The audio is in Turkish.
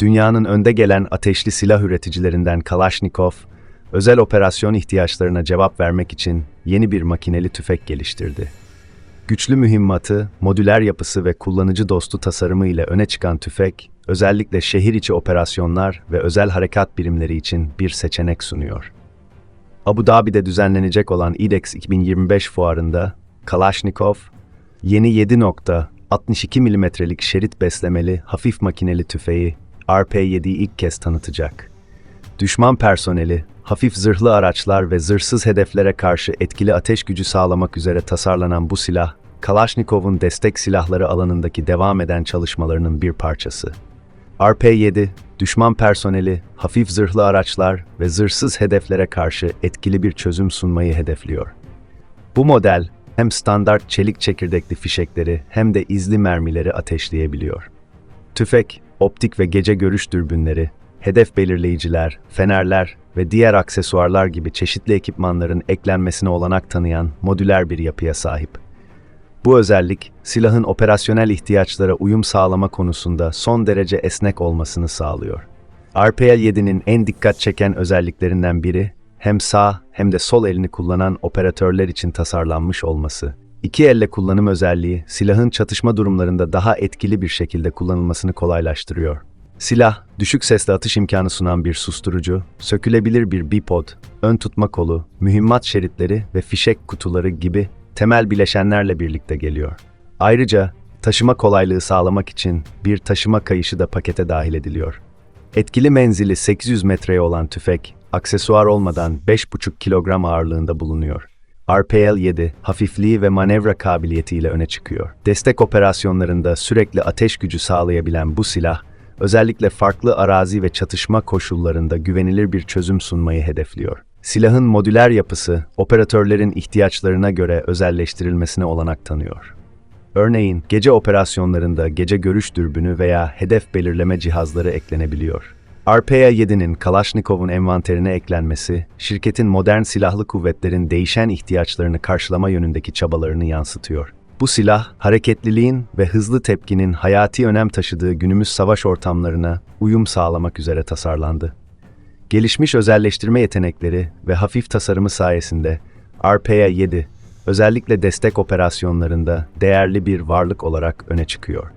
dünyanın önde gelen ateşli silah üreticilerinden Kalashnikov, özel operasyon ihtiyaçlarına cevap vermek için yeni bir makineli tüfek geliştirdi. Güçlü mühimmatı, modüler yapısı ve kullanıcı dostu tasarımı ile öne çıkan tüfek, özellikle şehir içi operasyonlar ve özel harekat birimleri için bir seçenek sunuyor. Abu Dhabi'de düzenlenecek olan IDEX 2025 fuarında Kalashnikov, yeni 7.62 milimetrelik şerit beslemeli hafif makineli tüfeği RP-7'yi ilk kez tanıtacak. Düşman personeli, hafif zırhlı araçlar ve zırhsız hedeflere karşı etkili ateş gücü sağlamak üzere tasarlanan bu silah, Kalashnikov'un destek silahları alanındaki devam eden çalışmalarının bir parçası. RP-7, düşman personeli, hafif zırhlı araçlar ve zırhsız hedeflere karşı etkili bir çözüm sunmayı hedefliyor. Bu model hem standart çelik çekirdekli fişekleri hem de izli mermileri ateşleyebiliyor. Tüfek, optik ve gece görüş dürbünleri, hedef belirleyiciler, fenerler ve diğer aksesuarlar gibi çeşitli ekipmanların eklenmesine olanak tanıyan modüler bir yapıya sahip. Bu özellik, silahın operasyonel ihtiyaçlara uyum sağlama konusunda son derece esnek olmasını sağlıyor. RPL-7'nin en dikkat çeken özelliklerinden biri, hem sağ hem de sol elini kullanan operatörler için tasarlanmış olması. İki elle kullanım özelliği, silahın çatışma durumlarında daha etkili bir şekilde kullanılmasını kolaylaştırıyor. Silah, düşük sesle atış imkanı sunan bir susturucu, sökülebilir bir bipod, ön tutma kolu, mühimmat şeritleri ve fişek kutuları gibi temel bileşenlerle birlikte geliyor. Ayrıca taşıma kolaylığı sağlamak için bir taşıma kayışı da pakete dahil ediliyor. Etkili menzili 800 metreye olan tüfek, aksesuar olmadan 5,5 kilogram ağırlığında bulunuyor. RPL-7, hafifliği ve manevra kabiliyetiyle öne çıkıyor. Destek operasyonlarında sürekli ateş gücü sağlayabilen bu silah, özellikle farklı arazi ve çatışma koşullarında güvenilir bir çözüm sunmayı hedefliyor. Silahın modüler yapısı, operatörlerin ihtiyaçlarına göre özelleştirilmesine olanak tanıyor. Örneğin, gece operasyonlarında gece görüş dürbünü veya hedef belirleme cihazları eklenebiliyor. RPA-7'nin Kalashnikov'un envanterine eklenmesi, şirketin modern silahlı kuvvetlerin değişen ihtiyaçlarını karşılama yönündeki çabalarını yansıtıyor. Bu silah, hareketliliğin ve hızlı tepkinin hayati önem taşıdığı günümüz savaş ortamlarına uyum sağlamak üzere tasarlandı. Gelişmiş özelleştirme yetenekleri ve hafif tasarımı sayesinde RPA-7 özellikle destek operasyonlarında değerli bir varlık olarak öne çıkıyor.